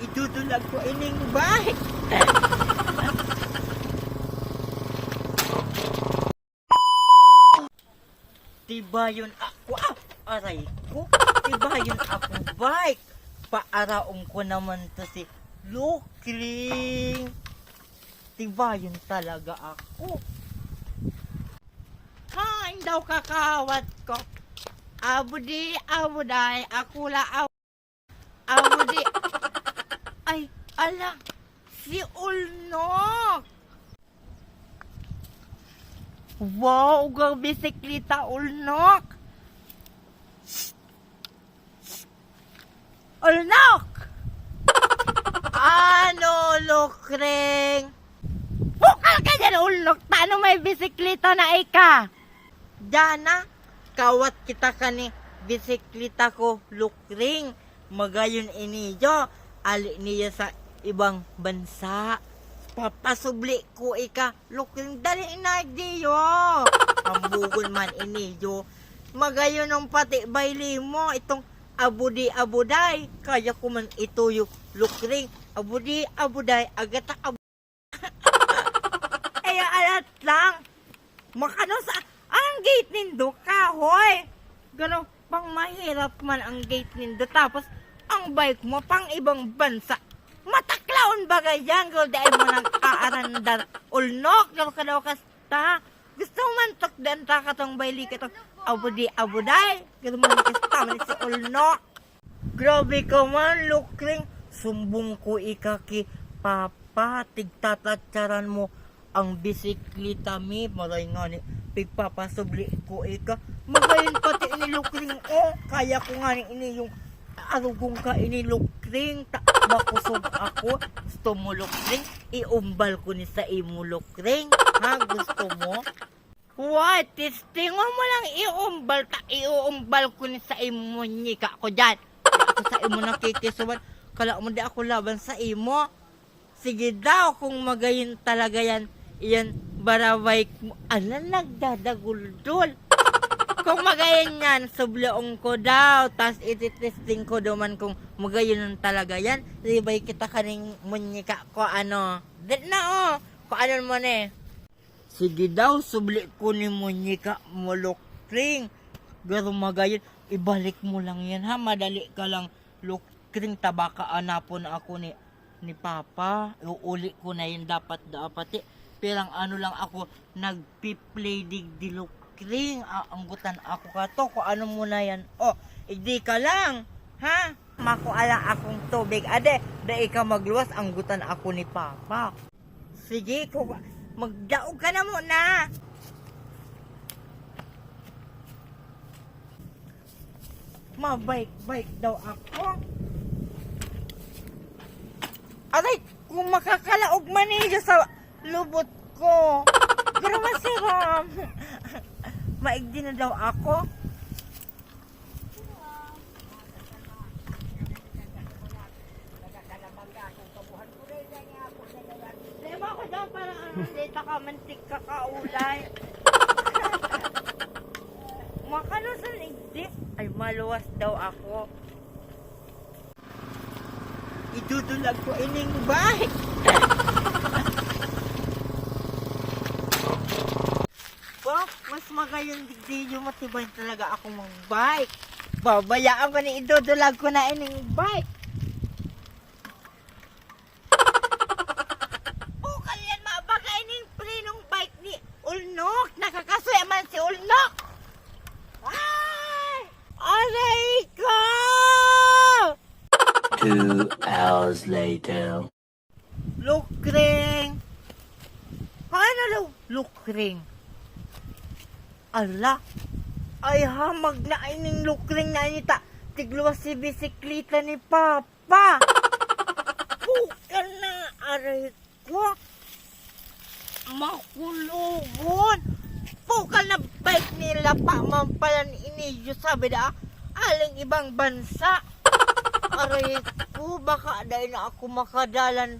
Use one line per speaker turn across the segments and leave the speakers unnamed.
Idudulag ko ining bike. Tiba yun ako. Ah, aray ko. Tiba yun ako bike. Paaraong ko naman to si Lukling. Tiba yun talaga ako. Hain daw kakawat ko. Abudi, abuday, akula, aw. Abudi. Ay, ala. Si Ulnok. Wow, ugang bisikleta Ulnok. Ulnok! ano, Lukreng? Bukal ka dyan, Ulnok. Paano may bisikleta na ika? Dana, kawat kita ka ni bisikleta ko, Lukreng. Magayon iniyo, ali niya sa ibang bansa. Papasubli ko ika, Lukreng, dali inagdiyo. Pambugol man iniyo. Magayon ng pati bayli mo, itong abudi abuday. Kaya ko man ituyo, Lukreng. Abudi abuday, agata ab... Ay, alat lang. Makano sa... Ang gate nindo ka, hoy. Gano, pang mahirap man ang gate nindo. Tapos, ang bike mo pang ibang bansa. Mataklaon ba ganyan? Girl, dahil mo nang aarandar. Ulnok, gano ka daw kasta. Gusto man takdan ta katong bayli katong abudi abuday. Gano mo nang kasta man si Ulnok. Grabe ka man, lukring. Sumbong ko ikaki, papa, tigtatatsaran mo ang bisikleta mi. Maray nga ni, pigpapasubli ko ika. Magayon pati ini lukring, oh, kaya ko nga ni ini yung arugong ka ini lukring. Ta makusog ako. Gusto mo lukring? Iumbal ko ni sa imo lukring. Ha, gusto mo? What? Testingo mo lang iumbal ta iuumbal ko ni sa imo nyika ko dyan. Ako sa imo nakikisuman. Kala mo di ako laban sa imo. Sige daw kung magayon talaga yan. Iyan baraway mo. Ala nagdadaguldol. Kung magayon yan, subloong ko daw. Tapos ititesting ko daw man kung magayon talaga yan. Ribay kita kaning munyika ko ano. Di na oh. Kung ano mo eh. Sige daw, subli ko ni Munyika Mulokring. Pero magayon, ibalik mo lang yan ha. Madali ka lang lukring tabaka anapon ako ni ni Papa. Uuli ko na yun dapat dapat eh. Pero ang ano lang ako, nagpi-play dig di lukring. Aanggutan ako ka to. Kung ano mo na yan. Oh, hindi ka lang. Ha? Makuala akong tubig. Ade, dahil ka magluwas, anggutan ako ni Papa. Sige, kung magdaog ka na muna. Mabike-bike daw ako. Aray, kung makakalaog man sa lubot ko. Pero masiram. Maigdi na daw ako. Lema ko daw para ano, data ka mantik ka kaulay. Makano sa ligdip? Ay, maluwas daw ako. Idudulag ko ining bike. Wow, mas magayon yung matibay talaga ako mang bike. Babayaan ko ni idudulag ko na ining bike. Bukal yan mabagay ning prinong bike ni Ulnok. Nakakasuya man si Ulnok. Ay! Aray ko!
Two hours later.
Lukring! Paano lukring? Ala! Ay hamag na ining lukring na anita. Tigluwas si bisikleta ni Papa. Bukal na aray ko. Makulubon. Bukal na bike nila pa man pala ni Iniyo sabi da. Aling ibang bansa. Aray ko, baka dahil na ako makadalan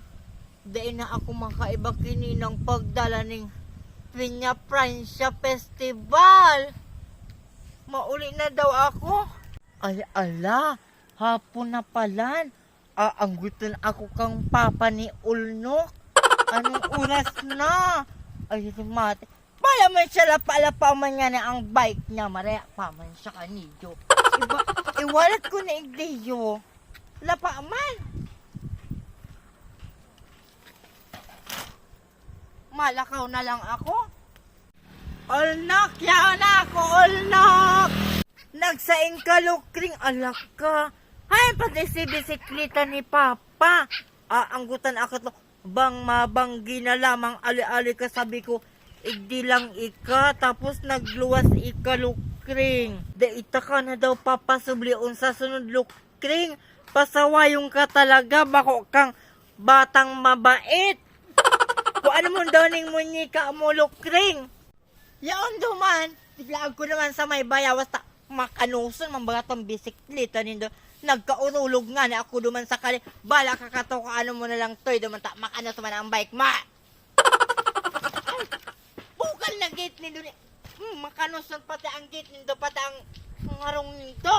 dahil na ako makaiba kini ng pagdala ng Pinya Francia Festival. Mauli na daw ako. Ay, ala, hapon na palan. Aanggutan ako kang papa ni Ulnok. Anong oras na? Ay, mate. Pala man siya lapa-lapa man nga na ang bike niya. Maraya pa man siya kanidyo. Iba, iwalat ko na igdiyo. Lapa man. Malakaw na lang ako. Olnok, yaw na ako, olnok! Nagsaing ka, lukring, alak ka. Hay, pati si bisikleta ni Papa. Aanggutan ako to. Bang mabanggi na lamang ali-ali ka sabi ko. Igdi lang ika, tapos nagluwas ika, lukring. De ita ka na daw papasublion sa sunod, lukring. Pasawayong ka talaga, bako kang batang mabait. Kung ano mo daw ning munyika mo, lukring. Yaon duman, biglaan ko naman sa may bayawas ta makanuson man baga tong bisikleta nindo. Nagkaurulog nga na ako duman sa kali. Bala ka kato ka ano mo na lang toy duman ta makanos man ang bike ma. Bukal na gate nindo ni. Hmm, makanuson pati ang gate nindo pati ang ngarong nindo.